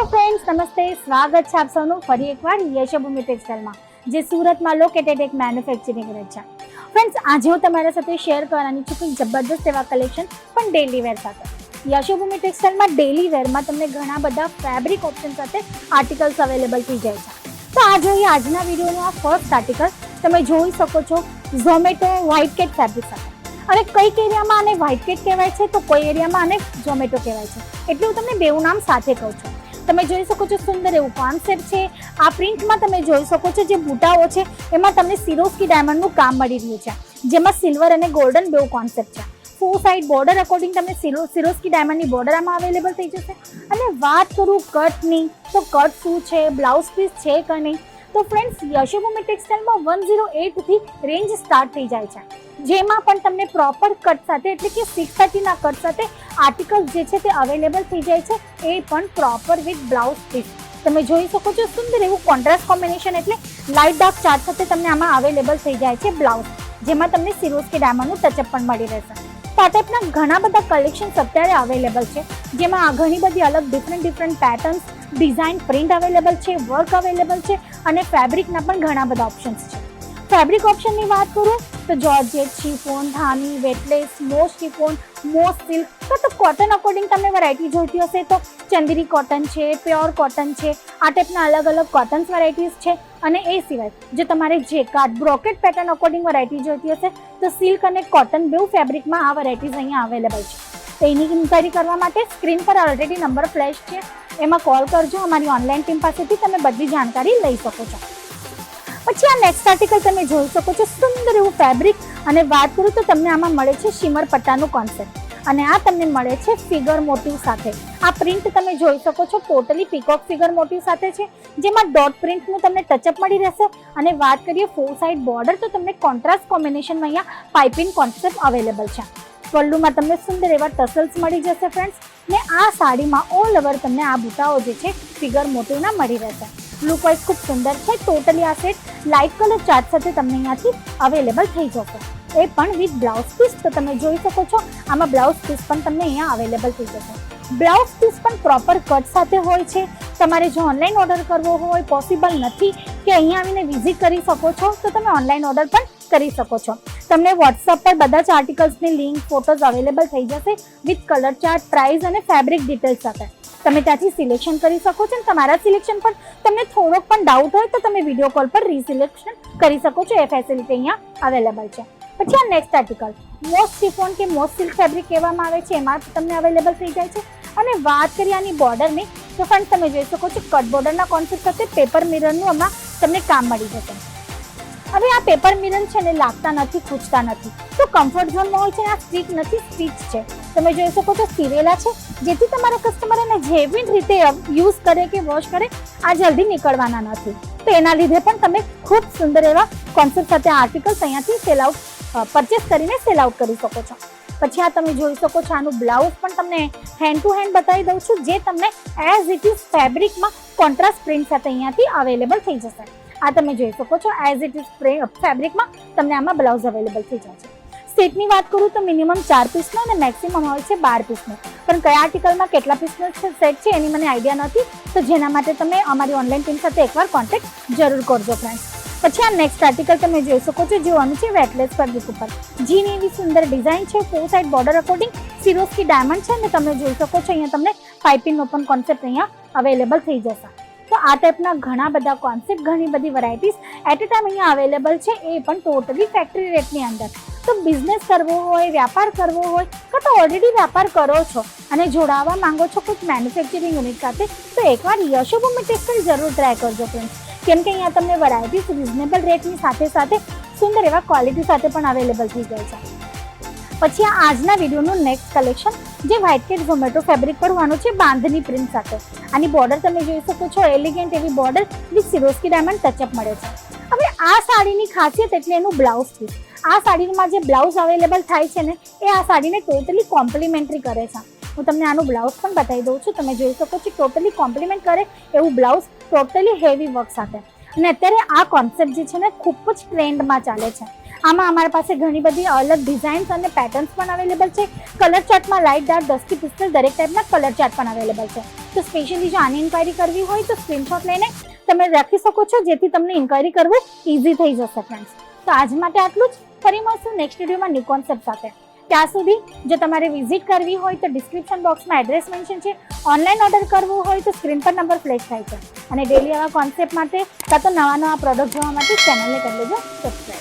Hello friends નમસ્તે સ્વાગત છે આપ સૌનું ફરી એકવાર યશોભૂમિ ટેક્સટાઇલમાં જે સુરતમાં લોકેટેડ એક મેન્યુફેક્ચરિંગ યુનિટ છે ફ્રેન્ડ્સ આજે હું તમારા સાથે શેર કરવાની છું કે જબરદસ્ત એવા કલેક્શન પણ ડેલી વેર સાથે। યશોભૂમિ ટેક્સટાઇલમાં ડેલી વેરમાં તમને ઘણા બધા ફેબ્રિક ઓપ્શન સાથે આર્ટિકલ્સ અવેલેબલ થઈ જાય છે। તો આ જોઈએ આજના વિડીયોનું આ ફર્સ્ટ આર્ટિકલ તમે જોઈ શકો છો ઝોમેટો વ્હાઇટ કેટ ફેબ્રિક સાથે। અને કંઈક એરિયામાં આને વ્હાઇટ કેટ કહેવાય છે? તો કોઈ એરિયામાં આને ઝોમેટો કહેવાય છે। એટલે હું તમને બેઉ નામ સાથે કહું છું। તમે જોઈ શકો છો સુંદર એવું કોન્સેપ્ટ છે. આ પ્રિન્ટમાં તમે જોઈ શકો છો જે બુટાઓ છે, એમાં તમને સિરોસ્કી ડાયમંડનું કામ મળી રહ્યું છે. જેમાં સિલ્વર અને ગોલ્ડન બેવ કોન્સેપ્ટ છે. ફોર સાઇડ બોર્ડર અકોર્ડિંગ તમને સિરો સિરોસ્કી ડાયમંડની બોર્ડર આમાં અવેલેબલ થઈ જશે. અને વાત કરું કટની તો કટ શું છે બ્લાઉઝ પીસ છે કે નહીં? તો ફ્રેન્ડ્સ યશોભૂમિ ટેક્સટાઇલમાં વન ઝીરો એટથી રેન્જ સ્ટાર્ટ થઈ જાય છે. જેમાં પણ તમને પ્રોપર કટ સાથે, એટલે કે સિક્સ થર્ટીના કટ સાથે આર્ટિકલ જે છે તે અવેલેબલ થઈ જાય છે. એ પણ પ્રોપર વિથ બ્લાઉઝ પીસ તમે જોઈ શકો છો સુંદર એવું કોન્ટ્રાસ્ટ કોમ્બિનેશન એટલે લાઇટ ડાર્ક ચાર્ટ સાથે તમને આમાં અવેલેબલ થઈ જાય છે બ્લાઉઝ જેમાં તમને સિરોસ્કી ડાયમંડનું ટચઅપ પણ મળી રહેશે. તો આ ટાઈપના ઘણા બધા કલેક્શન્સ અત્યારે અવેલેબલ છે. જેમાં ઘણી બધી અલગ different different patterns design print available છે, વર્ક અવેલેબલ છે અને ફેબ્રિકના પણ ઘણા બધા ઓપ્શન્સ છે. ફેબ્રિક ઓપ્શનની વાત કરું તો georgette chiffon Dhami weightless most chiffon most silk. તો તો કોટન અકોર્ડિંગ તમને વેરાયટી જોઈતી હશે તો ચંદીરી કોટન છે, પ્યોર કોટન છે, આ ટાઈપના અલગ અલગ કોટન્સ વેરાયટીઝ છે અને એ સિવાય જો તમારે જે card brocade pattern according variety જોઈતી હશે તો સિલ્ક અને કોટન બેઉ ફેબ્રિકમાં આ વેરાયટીઝ અહીંયા અવેલેબલ છે. તો એની ઇન્ક્વાયરી કરવા માટે સ્ક્રીન પર ઓલરેડી નંબર ફ્લેશ છે. એમાં કોલ કરજો. અમારી ઓનલાઈન ટીમ પાસેથી તમે બધી જાણકારી લઈ શકો છો. પછી આ નેક્સ્ટ આર્ટિકલ તમે જોઈ શકો છો. સુંદર એવું ફેબ્રિક અને વાત કરું તો તમને આમાં મળે છે શિમર પટ્ટાનું કોન્સેપ્ટ અને આ તમને મળે છે ફિગર મોટિવ સાથે. આ પ્રિન્ટ તમે જોઈ શકો છો ટોટલી પીકોક ફિગર મોટિવ સાથે છે. જેમાં ડોટ પ્રિન્ટનું તમને ટચઅપ મળી રહેશે. અને વાત કરીએ ફોર સાઇડ બોર્ડર તો તમને કોન્ટ્રાસ્ટ કોમ્બિનેશનમાં અહીંયા પાઇપિંગ કોન્સેપ્ટ અવેલેબલ છે. પલ્લુમાં તમને સુંદર એવા ટસલ્સ મળી જશે ફ્રેન્ડ્સ ને આ સાડીમાં ઓલ ઓવર તમને આ બુટાઓ જે છે ફિગર મોટિવના મળી રહેશે. લુક વાઇઝ ખૂબ સુંદર છે ટોટલી આ સેટ લાઇટ કલર ચાર્ટ સાથે તમને અહીંયાથી અવેલેબલ થઈ જશે. એ પણ વિથ બ્લાઉઝ પીસ તો તમે જોઈ શકો છો. આમાં બ્લાઉઝ પીસ પણ તમને અહીંયા અવેલેબલ થઈ જશે. બ્લાઉઝ પીસ પણ પ્રોપર કટ સાથે હોય છે. તમારે જો ઓનલાઈન ઓર્ડર કરવો હોય પોસિબલ નથી કે અહીંયા આવીને વિઝિટ કરી શકો છો, તો તમે ઓનલાઈન ઓર્ડર પણ કરી શકો છો. તમને વોટ્સઅપ પર બધા જ આર્ટિકલ્સની લિંક ફોટોઝ અવેલેબલ થઈ જશે વિથ કલર ચાર્ટ પ્રાઇસ અને ફેબ્રિક ડિટેલ્સ સાથે. તમે ત્યાંથી સિલેક્શન કરી શકો છો અને તમારા સિલેક્શન પર તમને થોડોક પણ ડાઉટ હોય તો તમે વીડિયો કોલ પર રીસિલેક્શન કરી શકો છો. એ ફેસિલિટી અહીંયા અવેલેબલ છે. પછી આ નેક્સ્ટ આર્ટિકલ મોસ્ટ સિફોન કે મોસ્ટ સિલ્ક ફેબ્રિક કહેવામાં આવે છે. એમાં તમને અવેલેબલ થઈ જાય છે. અને વાત કરીએ આની બોર્ડરની તો પણ તમે જોઈ શકો છો કટ બોર્ડરના કોન્સેપ્ટ સાથે પેપર મિરરનું એમાં તમને કામ મળી જશે. હવે આ પેપર મિરર છે ને લાગતા નથી ખૂંચતા નથી. તો કમ્ફર્ટ ઝોનમાં હોય છે આ સ્ટીચ નથી સ્ટીચ છે. તમે જોઈ શકો છો સીવેલા છે, જેથી તમારા કસ્ટમર એને જેવી રીતે યુઝ કરે કે વોશ કરે, આ જલ્દી નીકળવાના નથી. તો એના લીધે પણ તમે ખૂબ સુંદર એવા કોન્સેપ્ટ સાથે આર્ટિકલ્સ અહીંયાથી સેલ આઉટ પરચેસ કરીને સેલ આઉટ કરી શકો છો. પછી આ તમે જોઈ શકો છો આનું બ્લાઉઝ પણ તમને હેન્ડ ટુ હેન્ડ બતાવી દઉં છું, જે તમને એઝ ઇટ ઇઝ ફેબ્રિકમાં કોન્ટ્રાસ્ટ પ્રિન્ટ સાથે અહીંયાથી અવેલેબલ થઈ જશે. આ તમે જોઈ શકો છો એઝ ઇટ ઇઝ ફેબ્રિકમાં તમને આમાં બ્લાઉઝ અવેલેબલ થઈ છે સેટની વાત કરું તો મિનિમમ ચાર પીસનો અને મેક્સિમમ હોય છે બાર પીસનો પણ કયા આર્ટિકલમાં કેટલા પીસનો સેટ છે એની મને આઈડિયા નથી, તો જેના માટે તમે અમારી ઓનલાઈન ટીમ સાથે એકવાર કોન્ટેક્ટ જરૂર કરજો ફ્રેન્ડ્સ પછી આ નેક્સ્ટ આર્ટિકલ તમે જોઈ શકો છો, જોવાનું છે વેટલેસ ફેબ્રિક ઉપર. જીની એવી સુંદર ડિઝાઇન છે four side border according Swarovski diamond છે અને તમે જોઈ શકો છો, અહીંયા તમને પાઇપિંગ ઓપન કોન્સેપ્ટ અહીંયા અવેલેબલ થઈ જશે. તો આ ટાઈપના ઘણા બધા કોન્સેપ્ટ ઘણી બધી વેરાયટીઝ એટ એ ટાઈમ અહીંયા અવેલેબલ છે. એ પણ ટોટલી ફેક્ટરી રેટની અંદર. તો બિઝનેસ કરવો હોય, વ્યાપાર કરવો હોય, કાં તો ઓલરેડી વ્યાપાર કરો છો અને જોડાવા માંગો છો કોઈ મેન્યુફેક્ચરિંગ યુનિટ સાથે તો એકવાર યશોભૂમિ ટેક્સટાઇલ જરૂર ટ્રાય કરજો ફ્રેન્ડ્સ કેમ કે અહીંયા તમને વેરાયટીઝ રિઝનેબલ રેટની સાથે સાથે સુંદર એવા ક્વોલિટી સાથે પણ અવેલેબલ થઈ જાય છે. પછી આ આજના વિડીયોનું નેક્સ્ટ કલેક્શન જે વ્હાઇટ કેટ ઝોમેટો ફેબ્રિક પર હોવાનું છે બાંધની પ્રિન્ટ સાથે. આની બોર્ડર તમે જોઈ શકો છો એલિગન્ટ એવી border with Swarovski diamond touch up મળે છે. હવે આ સાડીની ખાસિયત એટલે એનું બ્લાઉઝ પીસ આ સાડીમાં જે બ્લાઉઝ અવેલેબલ થાય છે ને, એ આ સાડીને ટોટલી કોમ્પ્લિમેન્ટરી કરે છે. હું તમને આનું બ્લાઉઝ પણ બતાવી દઉં છું. તમે જોઈ શકો છો ટોટલી કોમ્પ્લિમેન્ટ કરે એવું બ્લાઉઝ ટોટલી હેવી વર્ક સાથે. અને અત્યારે આ કોન્સેપ્ટ જે છે ને, ખૂબ જ ટ્રેન્ડમાં ચાલે છે. આમાં અમારા પાસે ઘણી બધી અલગ ડિઝાઇન્સ અને પેટર્ન્સ પણ અવેલેબલ છે. કલર ચાર્ટમાં લાઇટ ડાર્ક દસથી પિસ્તલ દરેક ટાઈપના કલર ચાર્ટ પણ અવેલેબલ છે. તો સ્પેશિયલી જો આની ઇન્ક્વાયરી કરવી હોય તો સ્ક્રીનશોટ લઈને તમે રાખી શકો છો, જેથી તમને ઇન્ક્વાયરી કરવું ઇઝી થઈ જશે ફ્રેન્ડ્સ તો આજ માટે આટલું જ. ફરી મળશું નેક્સ્ટ વિડીયોમાં ન્યૂ કોન્સેપ્ટ સાથે. ત્યાં સુધી જો તમારે વિઝિટ કરવી હોય તો ડિસ્ક્રિપ્શન બોક્સમાં એડ્રેસ મેન્શન છે. ઓનલાઈન ઓર્ડર કરવું હોય તો સ્ક્રીન પર નંબર ફ્લેશ થાય છે. અને ડેલી આવા કોન્સેપ્ટ માટે કાં તો નવા નવા પ્રોડક્ટ જોવા માટે ચેનલને કરી લેજો. સબસ્ક્રાઈબ